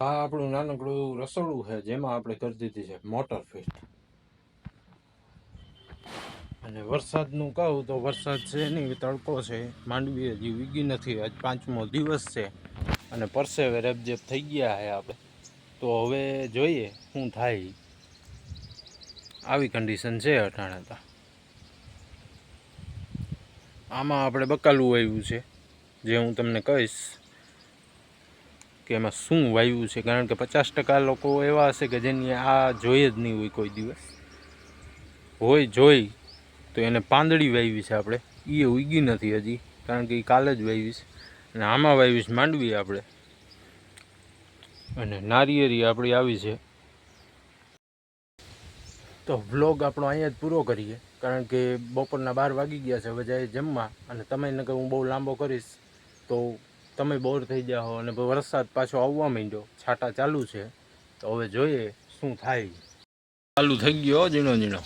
આ આપણું નાનકડું રસોડું છે, જેમાં આપણે કરી દીધી છે મોટર ફિટ અને વરસાદનું કહું તો વરસાદ છે નહીં તડકો છે, માંડવી હજી વીગી નથી, આજ પાંચમો દિવસ છે અને પરસેવે રેબજેબ થઈ ગયા છે આપણે. તો હવે જોઈએ શું થાય. આવી કન્ડિશન છે અટાણે આમાં આપણે બકાલું આવ્યું છે, જે હું તમને કહીશ. કે એમાં શું વાવ્યું છે? કારણ કે પચાસ ટકા લોકો એવા હશે કે જેની આ જોઈએ જ નહીં હોય કોઈ દિવસ. હોય જોઈ, તો એને પાંદડી વાવી છે આપણે. એ ઉગી નથી હજી, કારણ કે એ કાલે જ વાવી છે. અને આમાં વાવી છે માંડવી આપણે. અને નારિયેરી આપણી આવી છે. તો વ્લોગ આપણો અહીંયા જ પૂરો કરીએ, કારણ કે બપોરના બાર વાગી ગયા છે. હવે જાય જમવા. અને તમે નકર હું બહુ લાંબો કરીશ, તો તમે બોર થઈ ગયા હો અને વરસાદ પાછો આવવા માંડ્યો, છાંટા ચાલુ છે, તો હવે જોઈએ શું થાય. ચાલુ થઈ ગયો ઝીણો ઝીણો.